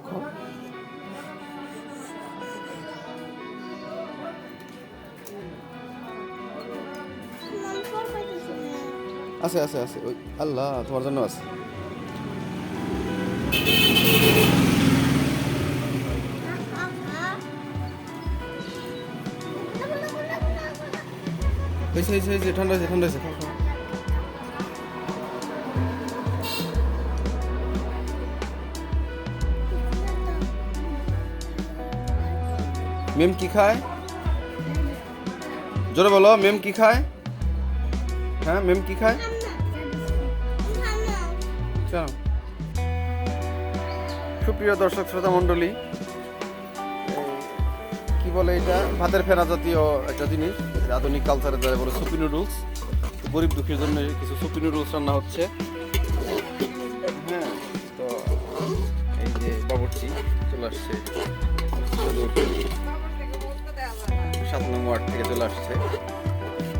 খাও আছে আছে আছে। ওই আল্লাহ, তোমার জন্য আছে। হয়েছে হয়েছে ঠান্ডা হয়েছে ঠান্ডা হয়েছে মেম কি খায়? জোরে বলো, মেম কি খায়? হ্যাঁ মেম কি খায়? সুপ্রিয় দর্শক শ্রোতা মণ্ডলী কি বলে এটা? ভাতের ফেনা জাতীয় একটা জিনিস আধুনিক কালচারে যারা বলে সুপি নুডলস গরিব দুঃখীর জন্য কিছু সুপি নুডলস রান্না হচ্ছে। হ্যাঁ তো এই যে বাবরচি চলে আসছে। সাত নম্বর ওয়ার্ড থেকে চলে আসছে।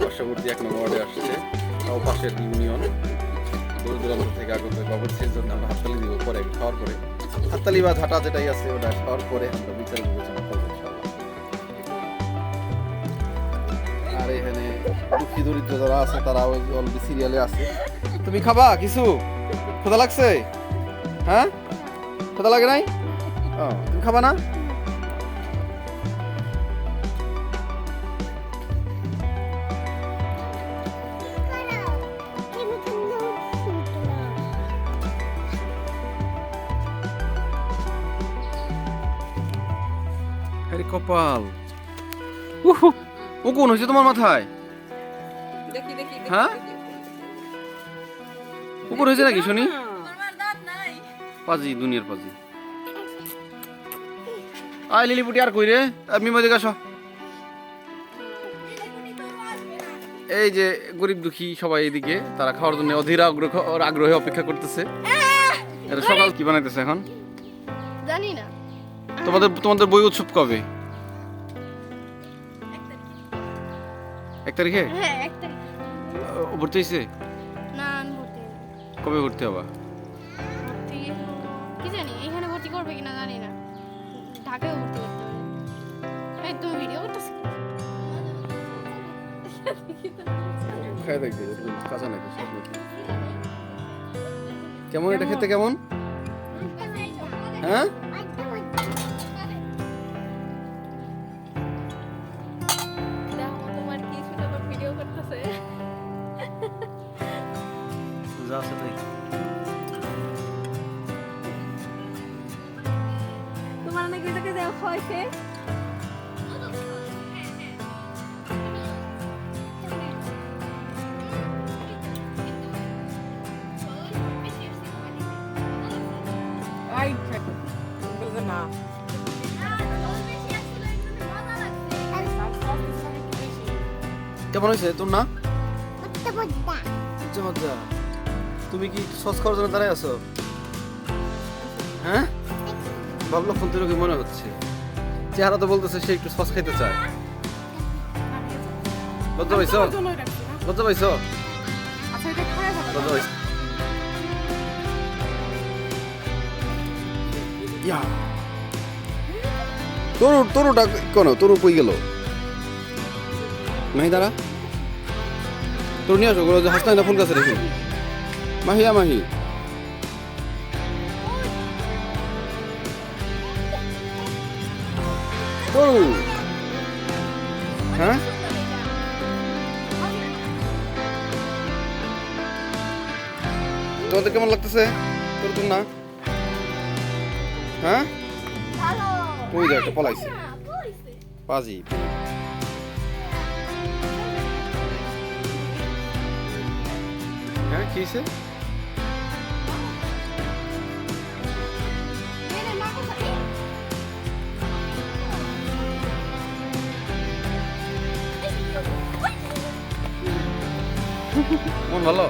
পার্শ্ববর্তী এক নম্বর ওয়ার্ডে আসছে। তাও পাশের ইউনিয়ন। দূর দূরান্ত থেকে আগত বাবরচির জন্য আমরা হাততালি দিব পরে, খাওয়ার পরে। হাততালি বা ঝাঁটা যেটাই আছে, ওটা খাওয়ার পরে আমরা বিচার বিবেচনা করব আর এখানে দুঃখী দরিদ্র যারা আছে, তারা অলরেডি সিরিয়ালে আছে। তুমি খাবা কিছু? ক্ষুধা লাগছে? হ্যাঁ? ক্ষুধা লাগে নাই? তুমি খাবা না? আরে কপাল উহু উকুন হয়েছে তোমার মাথায়? দেখি দেখি দেখি, হ্যাঁ? উকুন হয়েছে নাকি শুনি? আমার দাঁত নাই পাজি দুনিয়ার পাজি। আয় লিলিপুটি আর কই রে? আমি মধ্যে আসো। এই যে গরিব দুঃখী সবাই এদিকে তারা খাওয়ার জন্য অধীর আগ্রহ আগ্রহে অপেক্ষা করতেছে। এটা সকাল কি বানাইতেছে এখন? জানি না। তোমাদের তোমাদের বই উৎসব কবে? এক তারিখে? হ্যাঁ এক তারিখ। ভর্তি হয়েছে? না আমি ভর্তি কবে ভর্তি হবা? ভর্তি কি জানি এখানে ভর্তি করবে কিনা জানি না। ঢাকায় ভর্তি করতে হবে এই তুমি ভিডিও করতেছ খাই দেখবে কাঁচা নাকি? কেমন এটা খেতে কেমন? হ্যাঁ? না। কেমন হয়েছে তোর না? আচ্ছা মজা তুমি কি সস খাওয়ার জন্য দাঁড়ায় আছো? হ্যাঁ? ভাবলো ফোন তুই কি মনে হচ্ছে? চেহারা তো বলতেছে সে একটু সস খাইতে চায়। লজ্জা পাইছো? লজ্জা পাইছো? আচ্ছা লজ্জা পাইছো? ইয়া। তরু তরুটা কোন? তরু কই গেল? মাহি দাঁড়া। তোর নিয়ে আসো হাসনাই না ফুল গাছে রেখে মাহিয়া মাহি। তরু হ্যাঁ তোমাদের কেমন লাগতেছে? তোর তোর না। হ্যাঁ? ওই দেখ একটা পলাইছে। পাজি হ্যাঁ কি মন ভালো?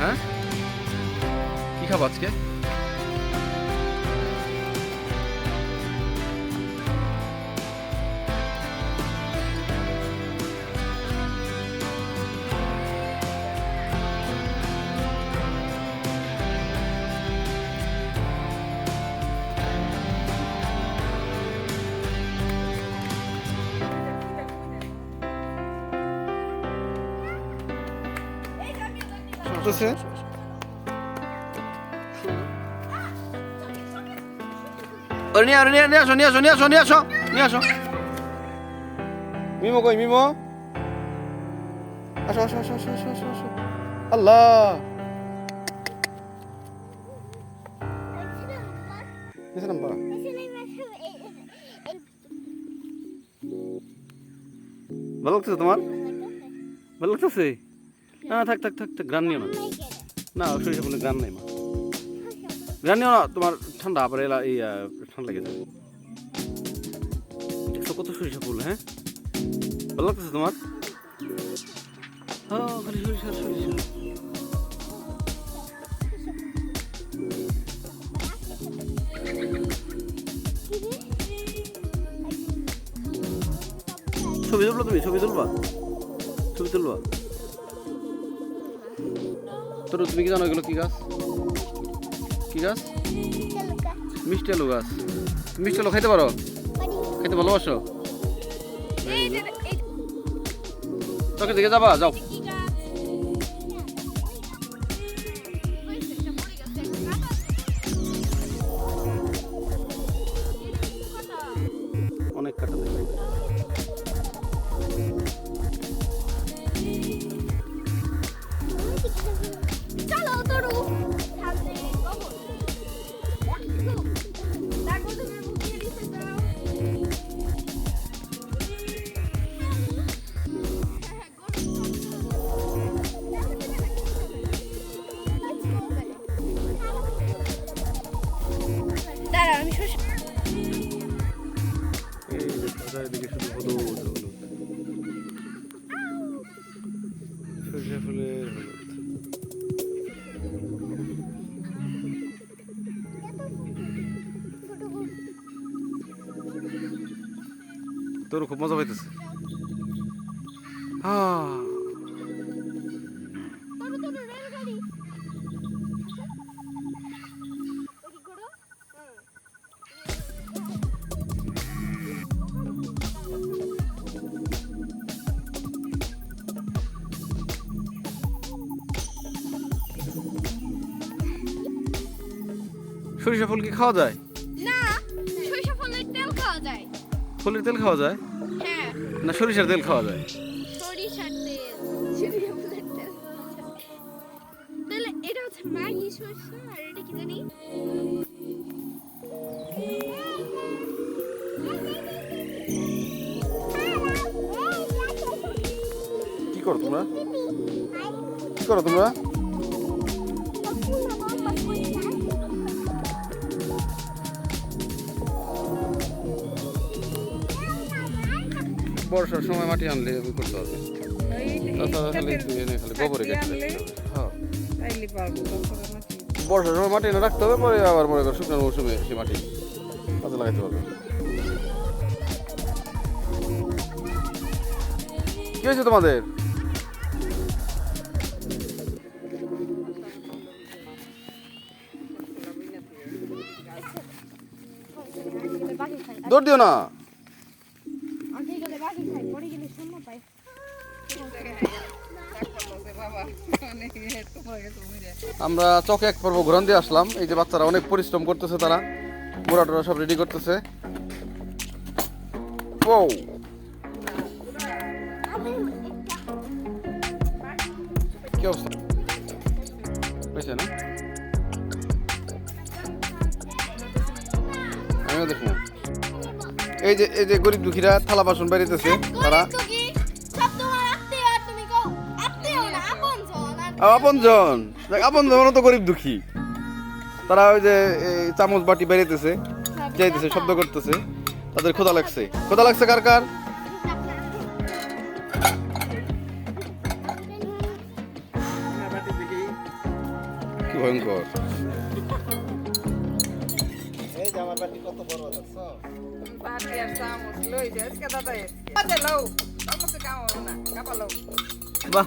হ্যাঁ? কি খাব আজকে? করতেছে। নিয়ে আসো নিয়ে আসো নিয়ে আসো নিয়ে আসো নিয়ে আসো মিমো কই মিমো? আসো আসো আসো আসো আসো আসো আসো। আল্লাহ! নিচে ভালো লাগতেছে তোমার? ভালো লাগতেছে? না থাক থাক থাক থাক গ্রান নিও না। না, সরিষা ফুলের গ্রান নেই মা। গ্রান নিও না, তোমার ঠান্ডা, আবার এলা, এই ঠান্ডা লেগে যাবে। দেখছ কত সরিষা ফুল হ্যাঁ? ভালো লাগতেছে তোমার? হ্যাঁ সরিষা। ছবি তুলবা তুমি, ছবি তুলবা? ছবি তুলবা? তোর তুমি কি জানো এগুলো কি গাছ? কি গাছ? মিষ্টি আলু গাছ। মিষ্টি আলু খাইতে পারো? খাইতে ভালোবাসো? তোকে দিকে যাবা যাও। তোর খুব মজা পাইতেছে। সরিষা ফুল কি খাওয়া যায়? ফুলের তেল খাওয়া যায়? হ্যাঁ। না সরিষার তেল খাওয়া যায়? সরিষার তেল। তেল তাহলে এটা হচ্ছে ম্যাগি সরিষা আর এটা কি জানি? কি করো তোমরা? কি করো তোমরা? বর্ষার সময় মাটি আনলে করতে হবে। তাছাড়া খালি এনে খালি গোবরে রাখতে হ্যাঁ। পারব বর্ষার সময় মাটি এনে রাখতে হবে পরে আবার মনে করো শুকনো মৌসুমে সে মাটি কাজে লাগাইতে পারবে কি হয়েছে তোমাদের? দৌড় দিও না। আমরা চকে এক পর্ব ঘুরান দিয়ে আসলাম। এই যে বাচ্চারা অনেক পরিশ্রম করতেছে তারা। মোড়া টোড়া সব রেডি করতেছে। ও আমিও এই যে এই যে গরিব দুঃখীরা থালা বাসন বেরিতেছে তারা। আপনজন। আর আপন জন আপন জন তো গরিব দুঃখী। তারা ওই যে এই চামচ বাটি বেরিতেছে যাইতেছে শব্দ করতেছে। তাদের ক্ষুধা লাগছে। ক্ষুধা লাগছে কার কার? কি ভয়ঙ্কর। বাহ।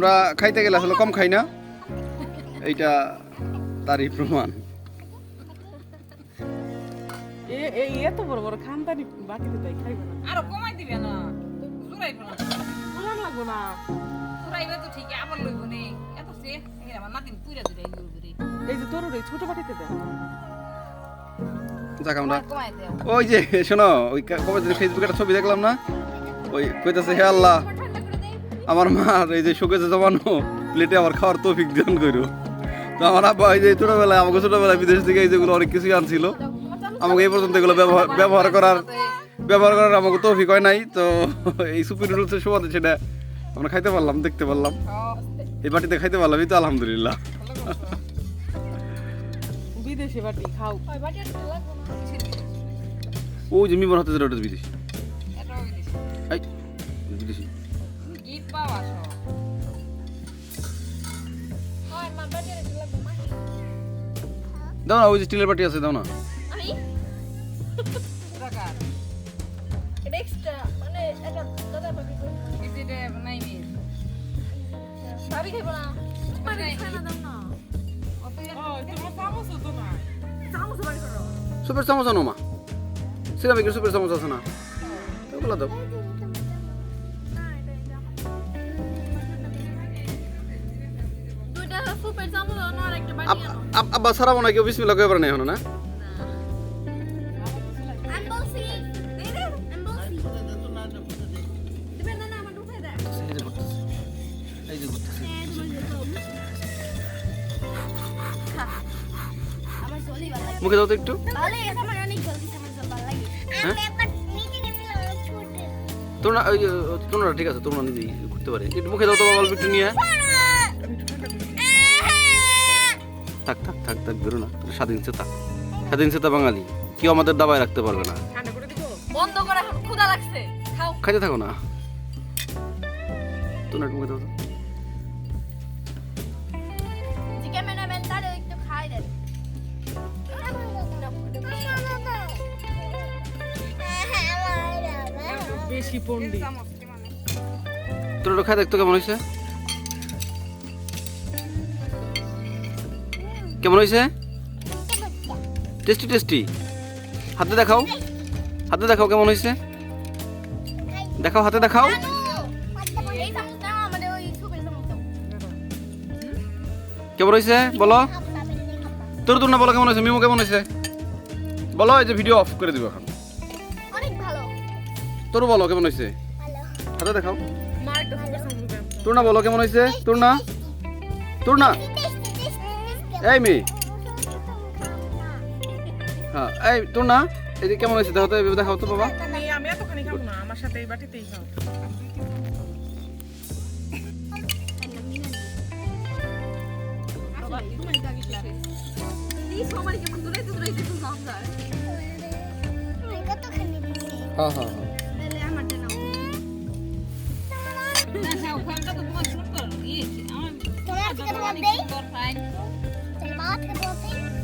আমরা খাইতে গেলে আসলে কম খাই না। এইটা তারই প্রমাণ। এ এই এত বড় বড় খানদানি বাটিতে তাই খাইবে না। আরও কমাই দিবে না। লাগবো তো ঠিক আবার লইব নে। এত সে এখানে আমার নাতিন পুরা জোড়াই জোড়াই এই যে তোর এই ছোট বাটিতে দেয় যাক আমরা। ওই যে শোনো ওই কবে ফেসবুকে একটা ছবি দেখলাম না? ওই কইতাছে হে আল্লাহ আমার মার এই যে শোকেছে জমানো প্লেটে আমার খাওয়ার তৌফিক দান করো। তো আমার আব্বা এই যে ছোটোবেলায় আমাকে ছোটবেলায় বিদেশ থেকে এই যেগুলো অনেক কিছুই আনছিল আমাকে এই পর্যন্ত এগুলো ব্যবহার ব্যবহার করার ব্যবহার করার আমাকে তৌফিক হয় নাই। তো এই সুপি নুডলসের সুবাদে সেটা আমরা খাইতে পারলাম দেখতে পারলাম। এই বাটিতে খাইতে পারলাম এই তো আলহামদুলিল্লাহ। বিদেশি বাটি খাও। ওই যে মিমর হাতে যেটা ওটা বিদেশি। দাও না ওই যে স্টিলের বাটি আছে দাও না। মানে সুপের চামচ আনো মা। সিরামিকের সুপের চামচ আছে না। ওগুলো দাও। দুইটা চামচ আনো আর একটা বাটি আনো। আব- আব্বা সারা মনে হয় কেউ বিসমিল্লা কয়ে পারে না। না না না হ্যাঁ মুখে দাও তো একটু। হ্যাঁ? তোমরা ওই তোমরা ঠিক আছে তোমরা নিজেই করতে পারে। একটু মুখে দাও তো বাবা অল্প একটু নিয়ে। থাক থাক বেরো না। তোর স্বাধীন চেতা। স্বাধীন চেতা বাঙালি। কেউ আমাদের দাবায় রাখতে পারবে না। ঠান্ডা করে দিব? বন্ধ করে এখন ক্ষুধা লাগছে। খাও। খাইতে থাকো না। দাও তারে বেশি পন্ডিত খাই দেখতো কেমন হয়েছে? কেমন হয়েছে? টেস্টি টেস্টি হাতে দেখাও। হাতে দেখাও কেমন হয়েছে? দেখাও হাতে দেখাও। কেমন হয়েছে? বলো। তোর তোর না বলো কেমন হয়েছে? মিমো কেমন হয়েছে? বলো এই যে ভিডিও অফ করে দিব এখন। তোর বলো কেমন হয়েছে? হাতে দেখাও। তোর না বলো কেমন হয়েছে? তোর না? তোর না? এই মেয়ে হ্যাঁ এই তোর না? এই কেমন হয়েছে? দেখো তো এভাবে দেখাও তো বাবা। আমি এতখানি খাব না আমার সাথে এই বাটিতেই খাও। হ্যাঁ হ্যাঁ হ্যাঁ। সুন্দর আমার অনেক সুন্দর